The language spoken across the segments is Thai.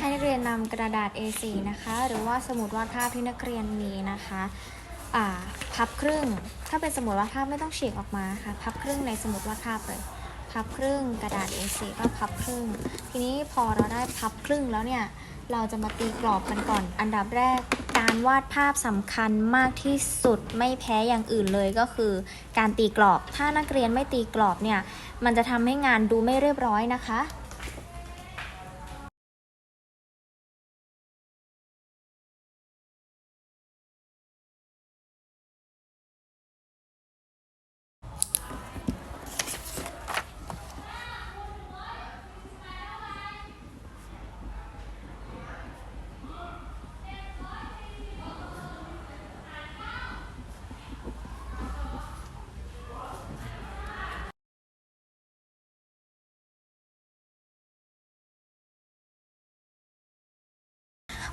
ให้นักเรียนนำกระดาษ A4 นะคะ หรือว่าสมุดวาดภาพที่นักเรียนมีนะคะพับครึ่ง ถ้าเป็นสมุดวาดภาพไม่ต้องฉีกออกมาค่ะ พับครึ่งในสมุดวาดภาพเลย พับครึ่งกระดาษ A4 ก็พับครึ่ง ทีนี้พอเราได้พับครึ่งแล้วเนี่ย เราจะมาตีกรอบกันก่อน อันดับแรกการวาดภาพสำคัญมากที่สุดไม่แพ้อย่างอื่นเลยก็คือ การตีกรอบ ถ้านักเรียนไม่ตีกรอบเนี่ย มันจะทำให้งานดูไม่เรียบร้อยนะคะ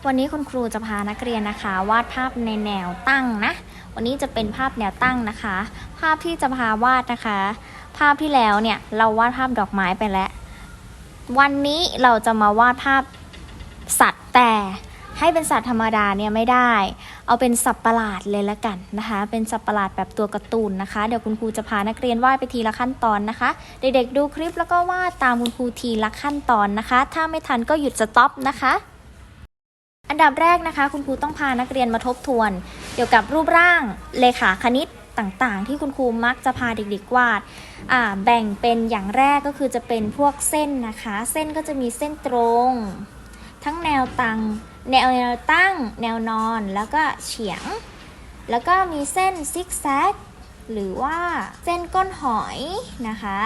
วันนี้คุณครูจะพานักเรียนนะคะ วาดภาพในแนวตั้งนะ วันนี้จะเป็นภาพแนวตั้งนะคะ ภาพที่จะพาวาดนะคะ ภาพที่แล้วเนี่ยเราวาดภาพดอกไม้ไปแล้ว วันนี้เราจะมาวาดภาพสัตว์แต่ให้เป็นสัตว์ธรรมดาเนี่ยไม่ได้ เอาเป็นสัตว์ประหลาดเลยละกันนะคะ เป็นสัตว์ประหลาดแบบตัวการ์ตูนนะคะ เดี๋ยวคุณครูจะพานักเรียนวาดไปทีละขั้นตอนนะคะ เด็กๆดูคลิปแล้วก็วาดตามคุณครูทีละขั้นตอนนะคะ ถ้าไม่ทันก็หยุดสต็อปนะคะ อันดับแรกนะคะ คุณครูต้องพานักเรียนมาทบทวน เกี่ยวกับรูปร่างเลขาคณิตต่างๆ ที่คุณครูมักจะพาเด็กๆวาดแบ่งเป็นอย่างแรกก็คือจะเป็นพวกเส้นนะคะ เส้นก็จะมีเส้นตรง ทั้งแนวตังแนวแนวตั้ง แนวนอนแล้วก็เฉียง แล้วก็มีเส้นซิกแซกหรือว่าเส้นก้นหอยนะคะ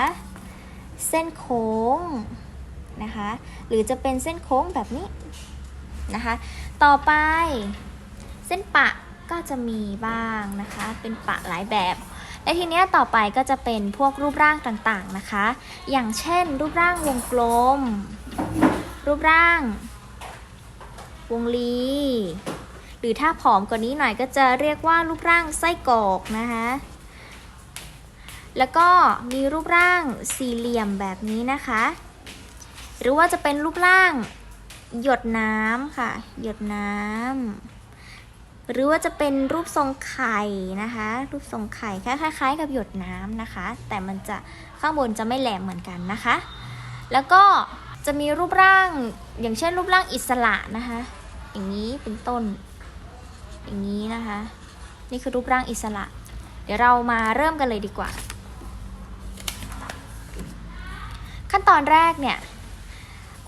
เส้นโค้งนะคะ หรือจะเป็นเส้นโค้งแบบนี้ นะคะ ต่อไปเส้นปะก็จะมีบ้างนะคะ เป็นปะหลายแบบ และทีเนี้ยต่อไปก็จะเป็นพวกรูปร่างต่างๆนะคะ อย่างเช่น รูปร่างวงกลม รูปร่าง วงลีหรือถ้าผอมกว่านี้หน่อยก็จะเรียกว่ารูปร่างไส้กรอกนะคะ แล้วก็มีรูปร่างสี่เหลี่ยมแบบนี้นะคะ หรือว่าจะเป็นรูปร่าง หยดน้ำค่ะ หยดน้ำหรือว่าจะเป็นรูปทรงไข่นะคะ รูปทรงไข่คล้ายๆกับหยดน้ำนะคะ แต่มันจะข้างบนจะไม่แหลมเหมือนกันนะคะ แล้วก็จะมีรูปร่างอย่างเช่น รูปร่างอิสระนะคะ อย่างนี้เป็นต้น อย่างนี้นะคะ นี่คือรูปร่างอิสระ เดี๋ยวเรามาเริ่มกันเลยดีกว่า ขั้นตอนแรกเนี่ย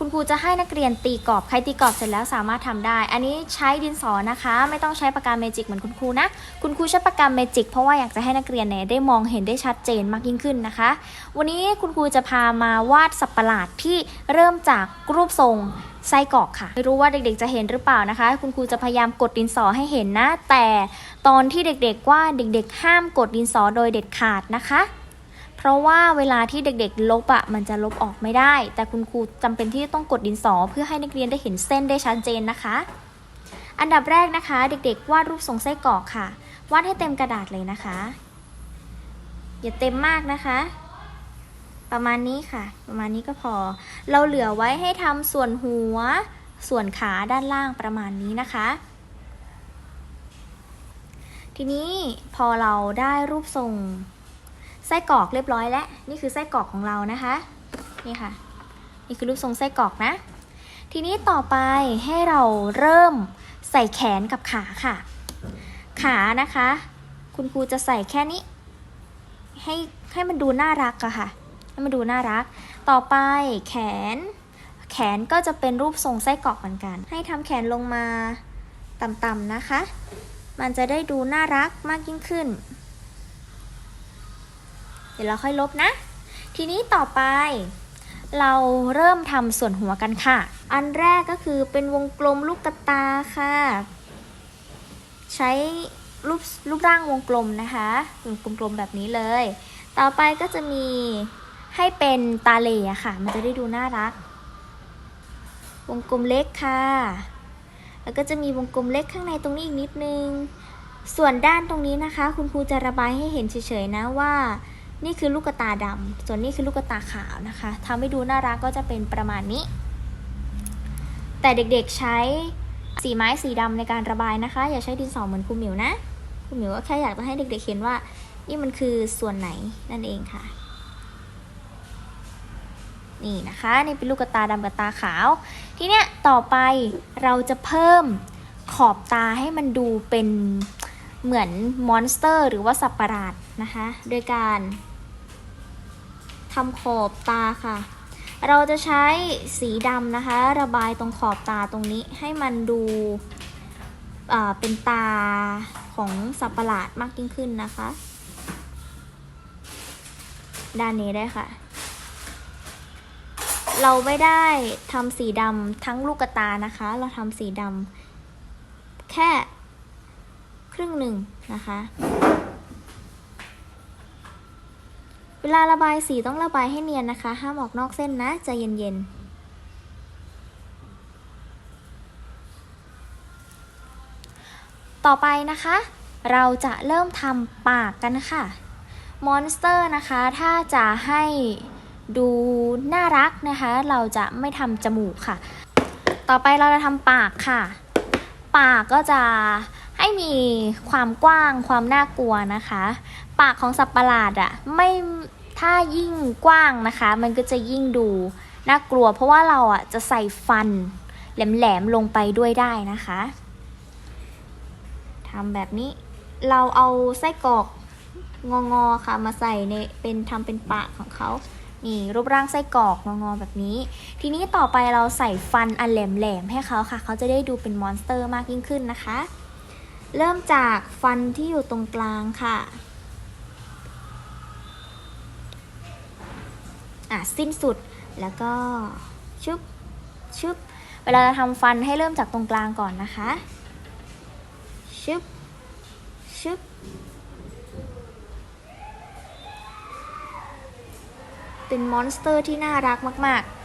คุณครูจะให้นักเรียนตีกรอบ ใครตีกรอบเสร็จแล้วสามารถทำได้ อันนี้ใช้ดินสอนะคะ ไม่ต้องใช้ปากกาเมจิกเหมือนคุณครูนะ คุณครูใช้ปากกาเมจิกเพราะว่าอยากจะให้นักเรียนเนี่ยได้มองเห็นได้ชัดเจนมากยิ่งขึ้นนะคะ วันนี้คุณครูจะพามาวาดสัตว์ประหลาดที่เริ่มจากรูปทรงไส้กรอกค่ะ ไม่รู้ว่าเด็กๆจะเห็นหรือเปล่านะคะ คุณครูจะพยายามกดดินสอให้เห็นนะ แต่ตอนที่เด็กๆว่าเด็กๆ ห้ามกดดินสอโดยเด็ดขาดนะคะ เพราะว่าเวลาที่เด็กๆ ลบอะมันจะลบออกไม่ได้ แต่คุณครูจำเป็นที่ต้องกดดินสอ เพื่อให้นักเรียนได้เห็นเส้นได้ชัดเจนนะคะ อันดับแรกนะคะ เด็กๆ วาดรูปทรงไส้กรอกค่ะ วาดให้เต็มกระดาษเลยนะคะ อย่าเต็มมากนะคะ ประมาณนี้ค่ะ ประมาณนี้ก็พอ เราเหลือไว้ให้ทำส่วนหัว ส่วนขาด้านล่างประมาณนี้นะคะทีนี้พอเราได้รูปทรง ส้กรอกเรียบร้อยแล้วนี่คือไส้กรอกของเรานะคะนี่ค่ะ นี่คือรูปทรงไส้กรอกนะ ทีนี้ต่อไปให้เราเริ่มใส่แขนกับขาค่ะ ขานะคะ คุณครูจะใส่แค่นี้ ให้ให้มันดูน่ารักอะค่ะให้มันดูน่ารัก ต่อไปแขน แขนก็จะเป็นรูปทรงไส้กรอกเหมือนกัน ให้ทำแขนลงมาต่ำๆนะคะ มันจะได้ดูน่ารักมากยิ่งขึ้น เดี๋ยวเราค่อยลบนะ ทีนี้ต่อไป เราเริ่มทำส่วนหัวกันค่ะ อันแรกก็คือเป็นวงกลมลูกตาค่ะ ใช้รูปรูปร่างวงกลมนะคะวงกลมๆแบบนี้เลย ต่อไปก็จะมีให้เป็นตาเล่ค่ะ มันจะได้ดูน่ารัก วงกลมเล็กค่ะ แล้วก็จะมีวงกลมเล็กข้างในตรงนี้อีกนิดนึง ส่วนด้านตรงนี้นะคะ คุณครูจะระบายให้เห็นเฉยๆนะว่า นี่คือลูกตาดำ ส่วนนี้คือลูกตาขาวนะคะทำให้ดูน่ารักก็จะเป็นประมาณนี้ แต่เด็กๆใช้สีไม้สีดำในการระบายนะคะ อย่าใช้ดินสอเหมือนครูหมิวนะครูหมิวก็แค่อยากจะให้เด็กๆเห็นว่า นี่มันคือส่วนไหนนั่นเองค่ะ นี่นะคะ นี่เป็นลูกกระตาดำกับตาขาว ทีเนี้ยต่อไปเราจะเพิ่มขอบตาให้มันดูเป็น เหมือนมอนสเตอร์ หรือว่าสัตว์ประหลาดนะคะ โดยการทำขอบตาค่ะ เราจะใช้สีดำนะคะ ระบายตรงขอบตาตรงนี้ให้มันดูเป็นตาของสัตว์ประหลาดมากยิ่งขึ้นนะคะ ด้านนี้ได้ค่ะ เราไม่ได้ทำสีดำทั้งลูกตานะคะ เราทำสีดำแค่ ครึ่งหนึ่งนะคะ เวลาระบายสีต้องระบายให้เนียนนะคะ ห้ามออกนอกเส้นนะใจเย็นๆต่อไปนะคะ เราจะเริ่มทำปากกันค่ะมอนสเตอร์นะคะ ถ้าจะให้ดูน่ารักนะคะ เราจะไม่ทำจมูกค่ะ ต่อไปเราจะทำปากค่ะ ปากก็จะ ให้มีความกว้างความน่ากลัวนะคะ ปากของสัตว์ประหลาดอะไม่ถ้ายิ่งกว้างนะคะ มันก็จะยิ่งดูน่ากลัว เพราะว่าเราอะจะใส่ฟันแหลมๆลงไปด้วยได้นะคะทำแบบนี้เราเอาไส้กรอกงอๆค่ะมาใส่ในเป็นทำเป็นปากของเขานี่รูปร่างไส้กรอกงอๆแบบนี้ ทีนี้ต่อไปเราใส่ฟันอันแหลมๆให้เขาค่ะ เขาจะได้ดูเป็นมอนสเตอร์มากยิ่งขึ้นนะคะ เริ่มจากฟันที่อยู่ตรงกลางค่ะอะสิ้นสุดแล้วก็ชึบชึบเวลาจะทำฟันให้เริ่มจากตรงกลางก่อนนะคะชึบชึบเป็นมอนสเตอร์ที่น่ารักมาก ๆ